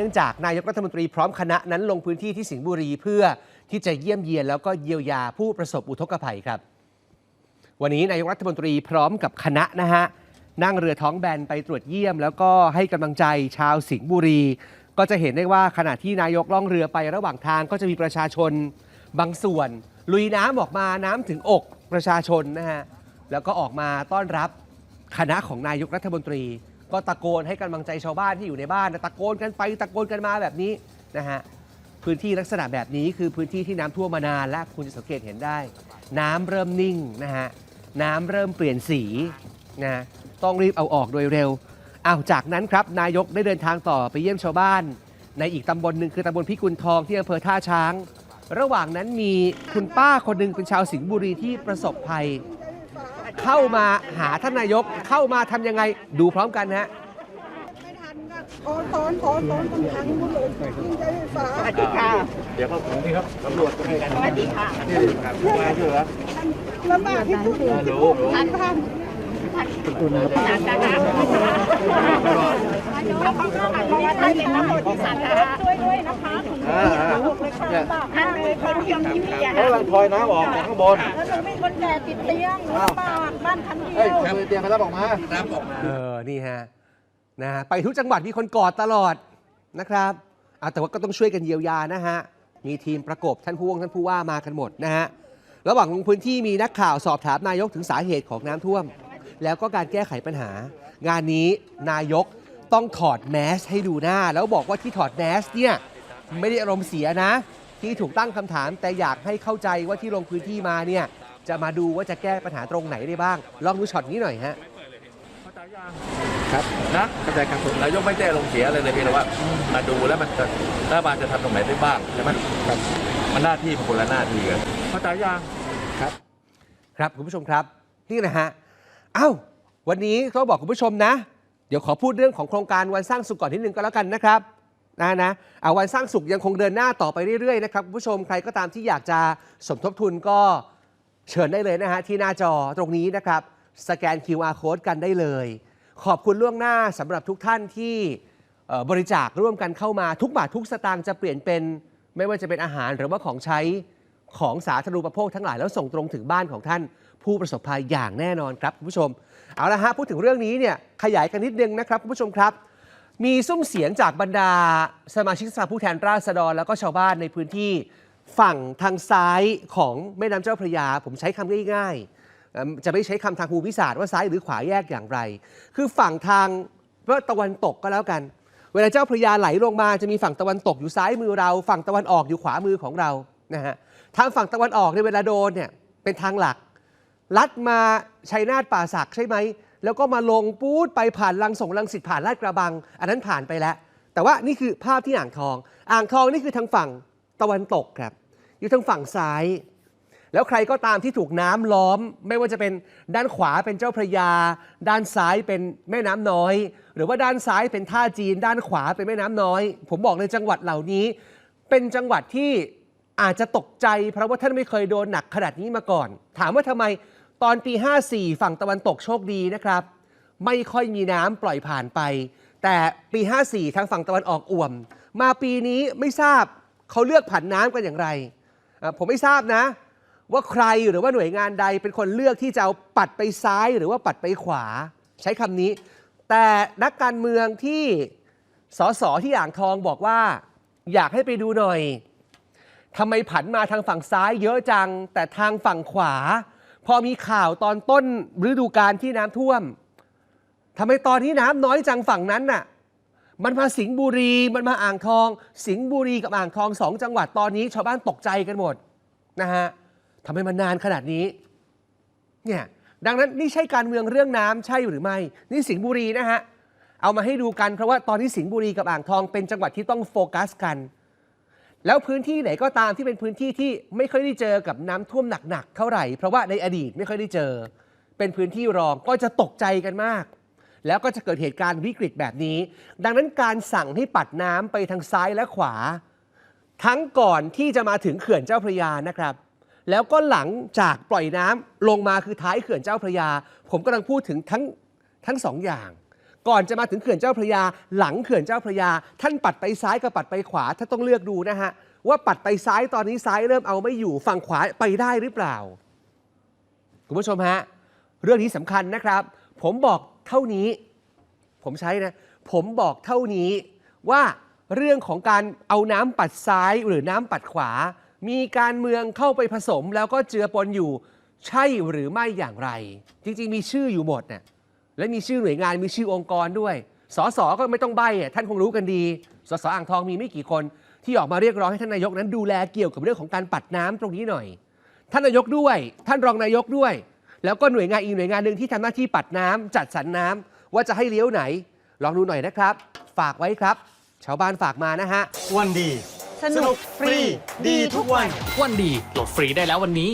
นื่องจากนายกรัฐมนตรีพร้อมคณะนั้นลงพื้นที่ที่สิงห์บุรีเพื่อที่จะเยี่ยมเยียนแล้วก็เยียวยาผู้ประสบอุทกภัยครับ วันนี้นายกรัฐมนตรีพร้อมกับคณะนะฮะนั่งเรือท้องแบนไปตรวจเยี่ยม แล้วก็ให้กำลังใจชาวสิงห์บุรี ก็จะเห็นได้ว่าขณะที่นายกล่องเรือไประหว่างทางก็จะมีประชาชนบางส่วน ลุยน้ำออกมาน้ำถึงอกประชาชนนะฮะแล้วก็ออกมาต้อนรับคณะของนายกรัฐมนตรี ก็ตะโกนให้กำลังใจชาวบ้านที่อยู่ในบ้านนะตะโกนกันไปตะโกนกันมาแบบนี้นะฮะพื้นที่ลักษณะแบบนี้คือพื้นที่ที่น้ำท่วมมานานและคุณจะสังเกตเห็นได้ น้ำเริ่มนิ่งนะฮะน้ำเริ่มเปลี่ยนสีนะฮะต้องรีบเอาออกโดยเร็วอ้าวจากนั้นครับนายกได้เดินทางต่อไปเยี่ยมชาวบ้าน ในอีกตำบลหนึ่งคือตำบลพิกุลทองที่อำเภอท่าช้าง ระหว่างนั้นมีคุณป้าคนหนึ่งเป็นชาวสิงห์บุรีที่ประสบภัย เข้ามาหาท่านนายกเข้ามาทำยังไงดูพร้อมกันนะฮะไม่ทันก็ถอนถอนถอนถอนต้องทังหมดเลยยิ่งใช้ไฟฟ้าสวัสดีค่ะ เดี๋ยวเข้าถึงที่ครับตำรวจก็ให้กันสวัสดีค่ะนี่ครับมาช่วยเหรอลำบากที่สุดเลยรู้รู้ทันทันสาธารณะแล้วเขาก็บอกว่าท่านเป็นนักบริสาธารณะด้วยด้วยนะคะอ่าอ่า เนี่ยท่านเป็นคนเที่ยวที่มีอะเขากำลังทอยน้ำออกจากข้างบนแล้วหนูมีคนแก่ติดเตียงลำบากบ้านชั้นเดีเฮ้ยว เตียงเขารับออกมารับออกมา เออ นี่ฮะ นะฮะ ไปทุกจังหวัดมีคนกอดตลอดนะครับอะแต่ว่าก็ต้องช่วยกันเยียวยานะฮะ มีทีมประกบท่านผู้ว่ท่านผู้ว่ามากันหมดนะฮะ ระหว่างลงพื้นที่มีนักข่าวสอบถามนายกถึงสาเหตุของน้ำท่วม แล้วก็การแก้ไขปัญหา งานนี้นายกต้องถอดแมสให้ดูหน้า แล้วบอกว่าที่ถอดแมสเนี่ย ไม่ได้อารมณ์เสียนะ ที่ถูกตั้งคำถาม แต่อยากให้เข้าใจว่าที่ลงพื้นที่มาเนี่ยจะมาดูว่าจะแก้ปัญหาตรงไหนได้บ้าง ลองดูช็อตนี้หน่อยฮะครับนะเข้าใจครับผมนายกไม่ได้ลงเสียอะไรเลยเพียงแต่ว่ามาดูแล้วมันจะรัฐบาลจะทำตรงไหนได้บ้างใช่ไหมครับมันหน้าที่มันคนละหน้าที่กันเข้าใจยังครับ ครับคุณผู้ชมครับนี่นะฮะอ้าววันนี้ต้องบอกคุณผู้ชมนะ เดี๋ยวขอพูดเรื่องของโครงการวันสร้างสุขก่อนนิดนึงก็แล้วกันนะครับ นะนะเอาวันสร้างสุขยังคงเดินหน้าต่อไปเรื่อยๆนะครับคุณผู้ชมใครก็ตามที่อยากจะสมทบทุนก็เชิญได้เลยนะฮะที่หน้าจอตรงนี้นะครับสแกน QR code กันได้เลย ขอบคุณล่วงหน้าสำหรับทุกท่านที่บริจาคร่วมกันเข้ามาทุกบาททุกสตางค์จะเปลี่ยนเป็นไม่ว่าจะเป็นอาหารหรือว่าของใช้ของสาธารณูปโภคทั้งหลายแล้วส่งตรงถึงบ้านของท่านผู้ประสบภัยอย่างแน่นอนครับคุณผู้ชม เอาละฮะพูดถึงเรื่องนี้เนี่ยขยายกันนิดนึงนะครับคุณผู้ชมครับ มีซุ้มเสียงจากบรรดาสมาชิกสภาผู้แทนราษฎร แล้วก็ชาวบ้านในพื้นที่ฝั่งทางซ้ายของแม่น้ำเจ้าพระยา ผมใช้คำง่ายๆ จะไม่ใช้คำทางภูมิศาสตร์ว่าซ้ายหรือขวาแยกอย่างไร คือฝั่งทางตะวันตกก็แล้วกัน เวลาเจ้าพระยาไหลลงมาจะมีฝั่งตะวันตกอยู่ซ้ายมือเรา ฝั่งตะวันออกอยู่ขวามือของเรานะฮะทางฝั่งตะวันออกในเวลาโดนเนี่ยเป็นทางหลัก ลัดมาชัยนาทป่าสักใช่ไหม แล้วก็มาลงปูดไปผ่านลังสงลังสิตผ่านลาดกระบัง อันนั้นผ่านไปแล้ว แต่ว่านี่คือภาพที่อ่างทอง อ่างทองนี่คือทางฝั่งตะวันตกครับ อยู่ทางฝั่งซ้าย แล้วใครก็ตามที่ถูกน้ำล้อม ไม่ว่าจะเป็นด้านขวาเป็นเจ้าพระยา ด้านซ้ายเป็นแม่น้ำน้อย หรือว่าด้านซ้ายเป็นท่าจีน ด้านขวาเป็นแม่น้ำน้อย ผมบอกเลยจังหวัดเหล่านี้ เป็นจังหวัดที่อาจจะตกใจเพราะว่าท่านไม่เคยโดนหนักขนาดนี้มาก่อน ถามว่าทำไม ตอนปี 54 ฝั่งตะวันตกโชคดีนะครับ ไม่ค่อยมีน้ำปล่อยผ่านไป แต่ปี 54 ทางฝั่งตะวันออกอ่วม มาปีนี้ไม่ทราบเขาเลือกผันน้ำกันอย่างไร ผมไม่ทราบนะ ว่าใครหรือว่าหน่วยงานใดเป็นคนเลือกที่จะเอาปัดไปซ้ายหรือว่าปัดไปขวา ใช้คำนี้ แต่นักการเมืองที่สสที่อ่างทองบอกว่า อยากให้ไปดูหน่อยทำไมผันมาทางฝั่งซ้ายเยอะจัง แต่ทางฝั่งขวา พอมีข่าวตอนต้นฤดูกาลที่น้ำท่วมทำไมตอนนี้น้ำน้อยจังฝั่งนั้นน่ะ มันมาสิงห์บุรีมันมาอ่างทอง สิงห์บุรีกับอ่างทองสองจังหวัดตอนนี้ ชาวบ้านตกใจกันหมดนะฮะทำไมมันนานขนาดนี้เนี่ยดังนั้นนี่ใช่การเมืองเรื่องน้ำใช่หรือไม่ นี่สิงห์บุรีนะฮะ เอามาให้ดูกันเพราะว่าตอนนี้สิงห์บุรีกับอ่างทองเป็นจังหวัดที่ต้องโฟกัสกัน แล้วพื้นที่ไหนก็ตามที่เป็นพื้นที่ที่ไม่ค่อยได้เจอกับน้ำท่วมหนักๆเท่าไหร่ เพราะว่าในอดีตไม่ค่อยได้เจอ เป็นพื้นที่รองก็จะตกใจกันมาก แล้วก็จะเกิดเหตุการณ์วิกฤตแบบนี้ ดังนั้นการสั่งให้ปัดน้ำไปทางซ้ายและขวา ทั้งก่อนที่จะมาถึงเขื่อนเจ้าพระยานะครับ แล้วก็หลังจากปล่อยน้ำลงมาคือท้ายเขื่อนเจ้าพระยา ผมกำลังพูดถึงทั้งทั้งสองอย่าง ก่อนจะมาถึงเขื่อนเจ้าพระยา หลังเขื่อนเจ้าพระยา ท่านปัดไปซ้ายกับปัดไปขวาท่านต้องเลือกดูนะฮะว่าปัดไปซ้ายตอนนี้ซ้ายเริ่มเอาไม่อยู่ฝั่งขวาไปได้หรือเปล่า คุณผู้ชมฮะเรื่องนี้สำคัญนะครับ ผมบอกเท่านี้ ผมใช้นะ ผมบอกเท่านี้ว่าเรื่องของการเอาน้ำปัดซ้ายหรือน้ำปัดขวา มีการเมืองเข้าไปผสมแล้วก็เจือปนอยู่ ใช่หรือไม่อย่างไร จริงๆมีชื่ออยู่หมดน่ะ และมีชื่อหน่วยงานมีชื่อองค์กรด้วยสสก็ไม่ต้องใบ้อะท่านคงรู้กันดีสสอ่างทองมีไม่กี่คนที่ออกมาเรียกร้องให้ท่านนายกนั้นดูแลเกี่ยวกับเรื่องของการปัดน้ำตรงนี้หน่อย ท่านนายกด้วย ท่านรองนายกด้วย แล้วก็หน่วยงานอีกหน่วยงานหนึ่งที่ทำหน้าที่ปัดน้ำจัดสรรน้ำว่าจะให้เลี้ยวไหน ลองดูหน่อยนะครับ ฝากไว้ครับ ชาวบ้านฝากมานะฮะ วันดี สนุกฟรี ดีทุกวัน วันดีโหลดฟรีได้แล้ววันนี้